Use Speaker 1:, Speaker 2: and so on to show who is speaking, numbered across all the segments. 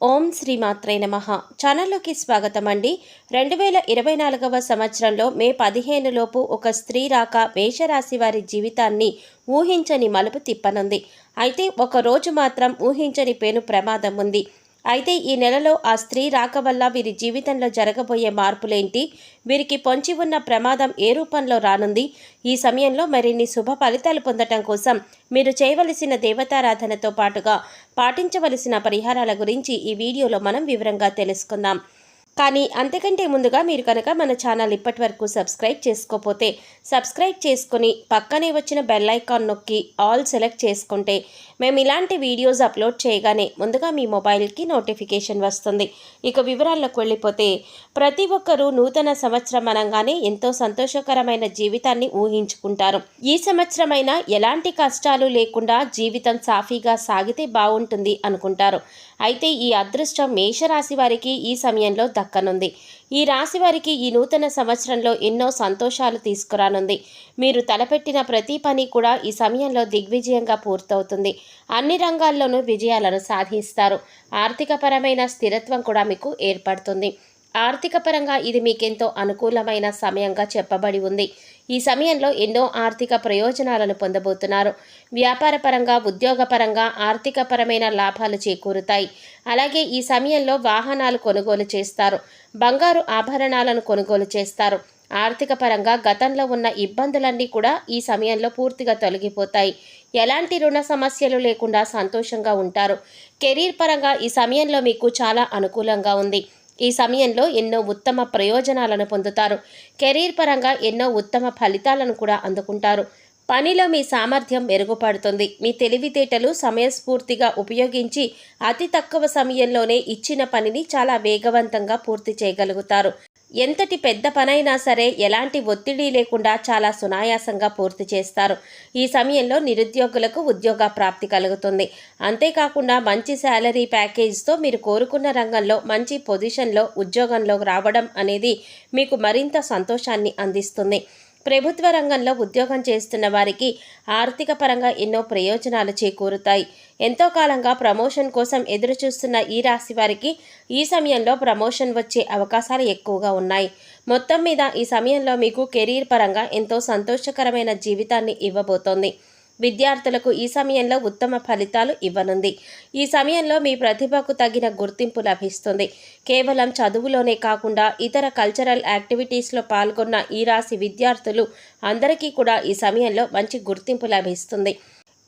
Speaker 1: ఓం శ్రీ మాత్రే నమ. ఛానల్లోకి స్వాగతం అండి రెండు వేల ఇరవై నాలుగవ సంవత్సరంలో మే పదిహేను లోపు ఒక స్త్రీ రాక మేషరాశి వారి జీవితాన్ని ఊహించని మలుపు తిప్పనుంది. అయితే ఒక రోజు మాత్రం ఊహించని పేను ప్రమాదం ఉంది. అయితే ఈ నెలలో ఆ స్త్రీ రాక వల్ల వీరి జీవితంలో జరగబోయే మార్పులేంటి? వీరికి పొంచి ఉన్న ప్రమాదం ఏ రూపంలో రానుంది? ఈ సమయంలో మరిన్ని శుభ ఫలితాలు పొందటం కోసం మీరు చేయవలసిన దేవతారాధనతో పాటుగా పాటించవలసిన పరిహారాల గురించి ఈ వీడియోలో మనం వివరంగా తెలుసుకుందాం. కానీ అంతకంటే ముందుగా మీరు కనుక మన ఛానల్ ఇప్పటి వరకు సబ్స్క్రైబ్ చేసుకోకపోతే సబ్స్క్రైబ్ చేసుకుని పక్కనే వచ్చిన బెల్ ఐకాన్ నొక్కి ఆల్ సెలెక్ట్ చేసుకుంటే మేము ఇలాంటి వీడియోస్ అప్లోడ్ చేయగానే ముందుగా మీ మొబైల్కి నోటిఫికేషన్ వస్తుంది. ఇక వివరాల్లోకి వెళ్ళిపోతే ప్రతి ఒక్కరూ నూతన సంవత్సరం అనగానే ఎంతో సంతోషకరమైన జీవితాన్ని ఊహించుకుంటారు. ఈ సంవత్సరమైనా ఎలాంటి కష్టాలు లేకుండా జీవితం సాఫీగా సాగితే బాగుంటుంది అనుకుంటారు. అయితే ఈ అదృష్టం మేషరాశి వారికి ఈ సమయంలో దక్కనుంది. ఈ రాశి వారికి ఈ నూతన సంవత్సరంలో ఎన్నో సంతోషాలు తీసుకురానుంది. మీరు తలపెట్టిన ప్రతి పని కూడా ఈ సమయంలో దిగ్విజయంగా పూర్తవుతుంది. అన్ని రంగాల్లోనూ విజయాలను సాధిస్తారు. ఆర్థికపరమైన స్థిరత్వం కూడా మీకు ఏర్పడుతుంది. ఆర్థికపరంగా ఇది మీకెంతో అనుకూలమైన సమయంగా చెప్పబడి ఉంది. ఈ సమయంలో ఎన్నో ఆర్థిక ప్రయోజనాలను పొందబోతున్నారు. వ్యాపారపరంగా ఉద్యోగపరంగా ఆర్థికపరమైన లాభాలు చేకూరుతాయి. అలాగే ఈ సమయంలో వాహనాలు కొనుగోలు చేస్తారు. బంగారు ఆభరణాలను కొనుగోలు చేస్తారు. ఆర్థిక పరంగా గతంలో ఉన్న ఇబ్బందులన్నీ కూడా ఈ సమయంలో పూర్తిగా తొలగిపోతాయి. ఎలాంటి రుణ సమస్యలు లేకుండా సంతోషంగా ఉంటారు. కెరీర్ పరంగా ఈ సమయంలో మీకు చాలా అనుకూలంగా ఉంది. ఈ సమయంలో ఎన్నో ఉత్తమ ప్రయోజనాలను పొందుతారు. కెరీర్ పరంగా ఎన్నో ఉత్తమ ఫలితాలను కూడా అందుకుంటారు. పనిలో మీ సామర్థ్యం మెరుగుపడుతుంది. మీ తెలివితేటలు సమయస్ఫూర్తిగా ఉపయోగించి అతి తక్కువ సమయంలోనే ఇచ్చిన పనిని చాలా వేగవంతంగా పూర్తి చేయగలుగుతారు. ఎంతటి పెద్ద పనైనా సరే ఎలాంటి ఒత్తిడి లేకుండా చాలా సునాయాసంగా పూర్తి చేస్తారు. ఈ సమయంలో నిరుద్యోగులకు ఉద్యోగ ప్రాప్తి కలుగుతుంది. అంతేకాకుండా మంచి శాలరీ ప్యాకేజ్తో మీరు కోరుకున్న రంగంలో మంచి పొజిషన్లో ఉద్యోగంలో రావడం అనేది మీకు మరింత సంతోషాన్ని అందిస్తుంది. ప్రభుత్వ రంగంలో ఉద్యోగం చేస్తున్న వారికి ఆర్థిక పరంగా ఎన్నో ప్రయోజనాలు చేకూరుతాయి. ఎంతో కాలంగా ప్రమోషన్ కోసం ఎదురుచూస్తున్న ఈ రాశి వారికి ఈ సమయంలో ప్రమోషన్ వచ్చే అవకాశాలు ఎక్కువగా ఉన్నాయి. మొత్తం మీద ఈ సమయంలో మీకు కెరీర్ పరంగా ఎంతో సంతోషకరమైన జీవితాన్ని ఇవ్వబోతోంది. విద్యార్థులకు ఈ సమయంలో ఉత్తమ ఫలితాలు ఇవ్వనుంది. ఈ సమయంలో మీ ప్రతిభకు తగిన గుర్తింపు లభిస్తుంది. కేవలం చదువులోనే కాకుండా ఇతర కల్చరల్ యాక్టివిటీస్లో పాల్గొన్న ఈ రాశి విద్యార్థులు అందరికీ కూడా ఈ సమయంలో మంచి గుర్తింపు లభిస్తుంది.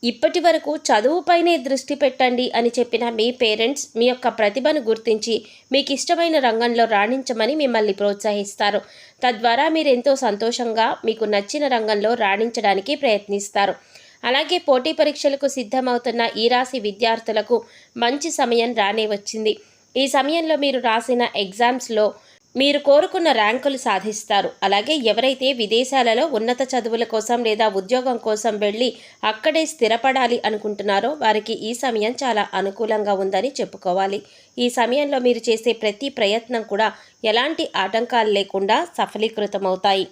Speaker 1: ఇప్పటి వరకు చదువుపైనే దృష్టి పెట్టండి అని చెప్పిన మీ పేరెంట్స్ మీ యొక్క ప్రతిభను గుర్తించి మీకు ఇష్టమైన రంగంలో రాణించమని మిమ్మల్ని ప్రోత్సహిస్తారు. తద్వారా మీరు ఎంతో సంతోషంగా మీకు నచ్చిన రంగంలో రాణించడానికి ప్రయత్నిస్తారు. అలాగే పోటీ పరీక్షలకు సిద్ధమవుతున్న ఈ రాశి విద్యార్థులకు మంచి సమయం రానే వచ్చింది. ఈ సమయంలో మీరు రాసిన ఎగ్జామ్స్లో మీరు కోరుకున్న ర్యాంకులు సాధిస్తారు. అలాగే ఎవరైతే విదేశాలలో ఉన్నత చదువుల కోసం లేదా ఉద్యోగం కోసం వెళ్ళి అక్కడే స్థిరపడాలి అనుకుంటున్నారో వారికి ఈ సమయం చాలా అనుకూలంగా ఉందని చెప్పుకోవాలి. ఈ సమయంలో మీరు చేసే ప్రతి ప్రయత్నం కూడా ఎలాంటి ఆటంకాలు లేకుండా సఫలీకృతమవుతాయి.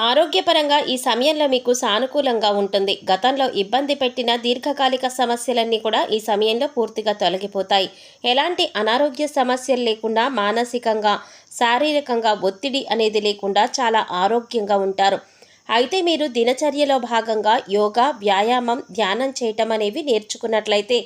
Speaker 1: ఆరోగ్యపరంగా ఈ సమయంలో మీకు సానుకూలంగా ఉంటుంది. గతంలో ఇబ్బంది పెట్టిన దీర్ఘకాలిక సమస్యలన్నీ కూడా ఈ సమయంలో పూర్తిగా తొలగిపోతాయి. ఎలాంటి అనారోగ్య సమస్యలు లేకుండా మానసికంగా శారీరకంగా ఒత్తిడి అనేది లేకుండా చాలా ఆరోగ్యంగా ఉంటారు. అయితే మీరు దినచర్యలో భాగంగా యోగా వ్యాయామం ధ్యానం చేయటం అనేవి నేర్చుకున్నట్లయితే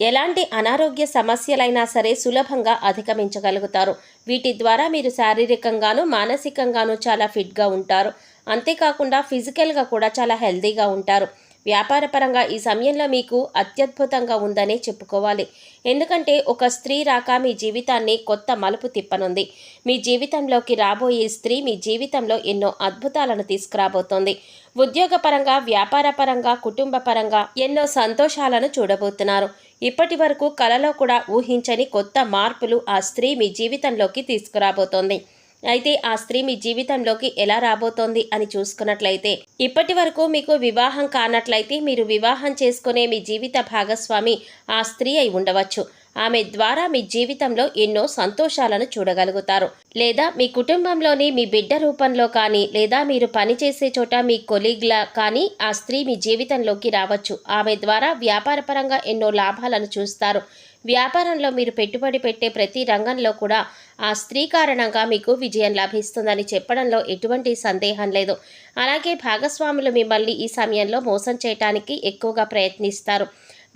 Speaker 1: ఎలాంటి అనారోగ్య సమస్యలైనా సరే సులభంగా అధిగమించగలుగుతారు. వీటి ద్వారా మీరు శారీరకంగాను మానసికంగాను చాలా ఫిట్గా ఉంటారు. అంతేకాకుండా ఫిజికల్గా కూడా చాలా హెల్తీగా ఉంటారు. వ్యాపారపరంగా ఈ సమయంలో మీకు అత్యద్భుతంగా ఉందనే చెప్పుకోవాలి. ఎందుకంటే ఒక స్త్రీ రాక మీ జీవితాన్ని కొత్త మలుపు తిప్పనుంది. మీ జీవితంలోకి రాబోయే స్త్రీ మీ జీవితంలో ఎన్నో అద్భుతాలను తీసుకురాబోతోంది. ఉద్యోగపరంగా వ్యాపారపరంగా కుటుంబ పరంగా ఎన్నో సంతోషాలను చూడబోతున్నారు. ఇప్పటి వరకు కలలో కూడా ఊహించని కొత్త మార్పులు ఆ స్త్రీ మీ జీవితంలోకి తీసుకురాబోతోంది. అయితే ఆ స్త్రీ మీ జీవితంలోకి ఎలా రాబోతోంది అని చూసుకున్నట్లయితే ఇప్పటి వరకు మీకు వివాహం కానట్లయితే మీరు వివాహం చేసుకునే మీ జీవిత భాగస్వామి ఆ స్త్రీ అయి ఉండవచ్చు. ఆమె ద్వారా మీ జీవితంలో ఎన్నో సంతోషాలను చూడగలుగుతారు. లేదా మీ కుటుంబంలోని మీ బిడ్డ రూపంలో కానీ లేదా మీరు పనిచేసే చోట మీ కొలీగ్లా కానీ ఆ స్త్రీ మీ జీవితంలోకి రావచ్చు. ఆమె ద్వారా వ్యాపారపరంగా ఎన్నో లాభాలను చూస్తారు. వ్యాపారంలో మీరు పెట్టుబడి పెట్టే ప్రతి రంగంలో కూడా ఆ స్త్రీ కారణంగా మీకు విజయం లభిస్తుందని చెప్పడంలో ఎటువంటి సందేహం లేదు. అలాగే భాగస్వాములు మిమ్మల్ని ఈ సమయంలో మోసం చేయటానికి ఎక్కువగా ప్రయత్నిస్తారు.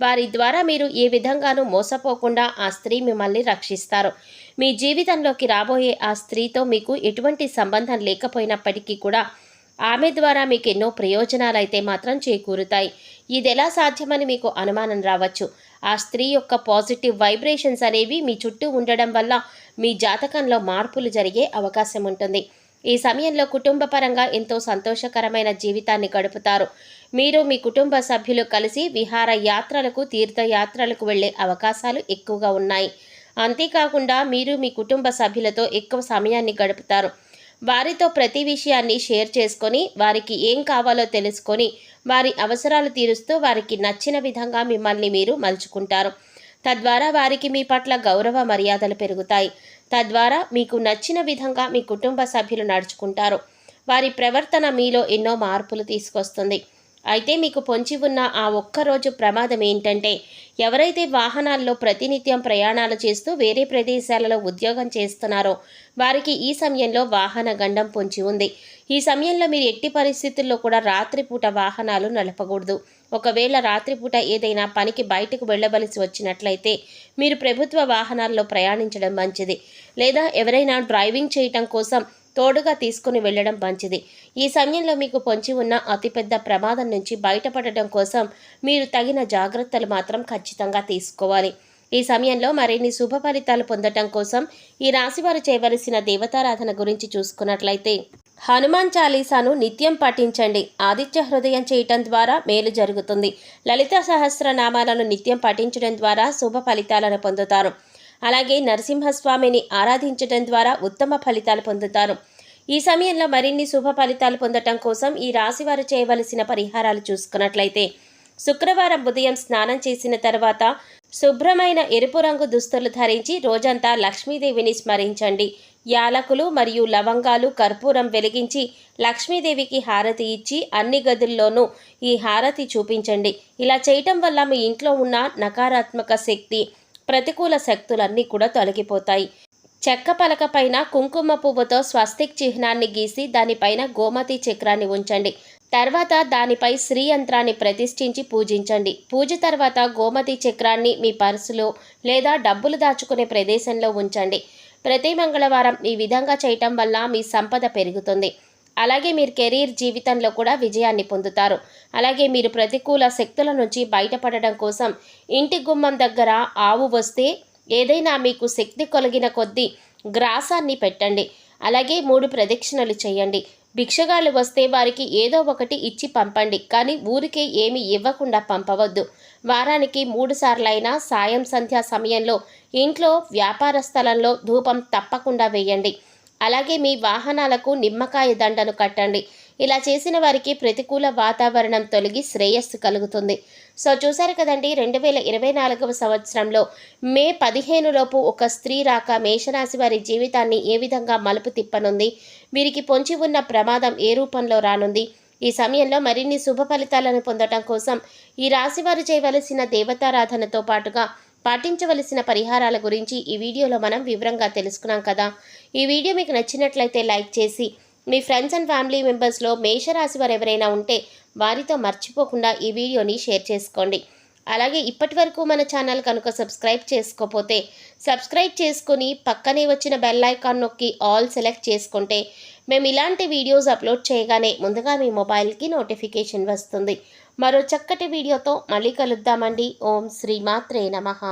Speaker 1: వారి ద్వారా మీరు ఏ విధంగానూ మోసపోకుండా ఆ స్త్రీ మిమ్మల్ని రక్షిస్తారు. మీ జీవితంలోకి రాబోయే ఆ స్త్రీతో మీకు ఎటువంటి సంబంధం లేకపోయినప్పటికీ కూడా ఆమె ద్వారా మీకు ఎన్నో ప్రయోజనాలు అయితే మాత్రం చేకూరుతాయి. ఇది ఎలా సాధ్యమని మీకు అనుమానం రావచ్చు. ఆ స్త్రీ యొక్క పాజిటివ్ వైబ్రేషన్స్ అనేవి మీ చుట్టూ ఉండడం వల్ల మీ జాతకంలో మార్పులు జరిగే అవకాశం ఉంటుంది. ఈ సమయంలో కుటుంబ పరంగా ఎంతో సంతోషకరమైన జీవితాన్ని గడుపుతారు. మీరు మీ కుటుంబ సభ్యులు కలిసి విహార యాత్రలకు తీర్థయాత్రలకు వెళ్ళే అవకాశాలు ఎక్కువగా ఉన్నాయి. అంతేకాకుండా మీరు మీ కుటుంబ సభ్యులతో ఎక్కువ సమయాన్ని గడుపుతారు. వారితో ప్రతి విషయాన్ని షేర్ చేసుకొని వారికి ఏం కావాలో తెలుసుకొని వారి అవసరాలు తీరుస్తూ వారికి నచ్చిన విధంగా మిమ్మల్ని మీరు మలుచుకుంటారు. తద్వారా వారికి మీ పట్ల గౌరవ మర్యాదలు పెరుగుతాయి. తద్వారా మీకు నచ్చిన విధంగా మీ కుటుంబ సభ్యులు నడుచుకుంటారు. వారి ప్రవర్తన మీలో ఎన్నో మార్పులు తీసుకొస్తుంది. అయితే మీకు పొంచి ఉన్న ఆ ఒక్కరోజు ప్రమాదం ఏంటంటే ఎవరైతే వాహనాల్లో ప్రతినిత్యం ప్రయాణాలు చేస్తూ వేరే ప్రదేశాలలో ఉద్యోగం చేస్తున్నారో వారికి ఈ సమయంలో వాహన గండం పొంచి ఉంది. ఈ సమయంలో మీరు ఎట్టి పరిస్థితుల్లో కూడా రాత్రిపూట వాహనాలు నడపకూడదు. ఒకవేళ రాత్రిపూట ఏదైనా పనికి బయటకు వెళ్ళవలసి వచ్చినట్లయితే మీరు ప్రభుత్వ వాహనాల్లో ప్రయాణించడం మంచిది. లేదా ఎవరైనా డ్రైవింగ్ చేయటం కోసం తోడుగా తీసుకుని వెళ్ళడం మంచిది. ఈ సమయంలో మీకు పొంచి ఉన్న అతిపెద్ద ప్రమాదం నుంచి బయటపడటం కోసం మీరు తగిన జాగ్రత్తలు మాత్రం ఖచ్చితంగా తీసుకోవాలి. ఈ సమయంలో మరిన్ని శుభ ఫలితాలు పొందటం కోసం ఈ రాశివారు చేయవలసిన దేవతారాధన గురించి చూసుకున్నట్లయితే హనుమాన్ చాలీసాను నిత్యం పఠించండి ఆదిత్య హృదయం చేయటం ద్వారా మేలు జరుగుతుంది. లలిత సహస్రనామాలను నిత్యం పఠించడం ద్వారా శుభ ఫలితాలను పొందుతారు. అలాగే నరసింహస్వామిని ఆరాధించడం ద్వారా ఉత్తమ ఫలితాలు పొందుతారు. ఈ సమయంలో మరిన్ని శుభ ఫలితాలు పొందటం కోసం ఈ రాశివారు చేయవలసిన పరిహారాలు చూసుకున్నట్లయితే శుక్రవారం ఉదయం స్నానం చేసిన తర్వాత శుభ్రమైన ఎరుపు రంగు దుస్తులు ధరించి రోజంతా లక్ష్మీదేవిని స్మరించండి. యాలకులు మరియు లవంగాలు కర్పూరం వెలిగించి లక్ష్మీదేవికి హారతి ఇచ్చి అన్ని గదుల్లోనూ ఈ హారతి చూపించండి. ఇలా చేయటం వల్ల మీ ఇంట్లో ఉన్న నకారాత్మక శక్తి ప్రతికూల శక్తులన్నీ కూడా తొలగిపోతాయి. చెక్క పలక పైన కుంకుమ పువ్వుతో స్వస్తిక్ చిహ్నాన్ని గీసి దానిపైన గోమతి చక్రాన్ని ఉంచండి. తర్వాత దానిపై శ్రీ యంత్రాన్ని ప్రతిష్ఠించి పూజించండి. పూజ తర్వాత గోమతి చక్రాన్ని మీ పర్సులో లేదా డబ్బులు దాచుకునే ప్రదేశంలో ఉంచండి. ప్రతి మంగళవారం ఈ విధంగా చేయటం వల్ల మీ సంపద పెరుగుతుంది. అలాగే మీరు కెరీర్ జీవితంలో కూడా విజయాన్ని పొందుతారు. అలాగే మీరు ప్రతికూల శక్తుల నుంచి బయటపడడం కోసం ఇంటి గుమ్మం దగ్గర ఆవు వస్తే ఏదైనా మీకు శక్తి కొలిగిన కొద్దీ గ్రాసాన్ని పెట్టండి. అలాగే మూడు ప్రదక్షిణలు చేయండి. భిక్షగాళ్ళు వస్తే వారికి ఏదో ఒకటి ఇచ్చి పంపండి. కానీ ఊరికే ఏమి ఇవ్వకుండా పంపవద్దు. వారానికి మూడు సార్లైనా సాయం సంధ్యా సమయంలో ఇంట్లో వ్యాపార స్థలంలో ధూపం తప్పకుండా వేయండి. అలాగే మీ వాహనాలకు నిమ్మకాయ దండను కట్టండి. ఇలా చేసిన వారికి ప్రతికూల వాతావరణం తొలగి శ్రేయస్సు కలుగుతుంది. సో చూశారు కదండి రెండు వేల ఇరవై నాలుగవ సంవత్సరంలో మే పదిహేను లోపు ఒక స్త్రీ రాక మేషరాశి వారి జీవితాన్ని ఏ విధంగా మలుపు తిప్పనుంది? వీరికి పొంచి ఉన్న ప్రమాదం ఏ రూపంలో రానుంది? ఈ సమయంలో మరిన్ని శుభ ఫలితాలను పొందటం కోసం ఈ రాశివారు చేయవలసిన దేవతారాధనతో పాటుగా పాటించవలసిన పరిహారాల గురించి ఈ వీడియోలో మనం వివరంగా తెలుసుకున్నాం కదా. ఈ వీడియో మీకు నచ్చినట్లయితే లైక్ చేసి మీ ఫ్రెండ్స్ అండ్ ఫ్యామిలీ మెంబర్స్లో మేషరాశి వారు ఎవరైనా ఉంటే వారితో మర్చిపోకుండా ఈ వీడియోని షేర్ చేసుకోండి. అలాగే ఇప్పటి వరకు మన ఛానల్ కనుక సబ్స్క్రైబ్ చేసుకోకపోతే సబ్స్క్రైబ్ చేసుకుని పక్కనే వచ్చిన బెల్ ఐకాన్ నొక్కి ఆల్ సెలెక్ట్ చేసుకుంటే మేము ఇలాంటి వీడియోస్ అప్లోడ్ చేయగానే ముందుగా మీ మొబైల్కి నోటిఫికేషన్ వస్తుంది. మరో చక్కటి వీడియోతో మళ్ళీ కలుద్దామండి. ఓం శ్రీమాత్రే నమః.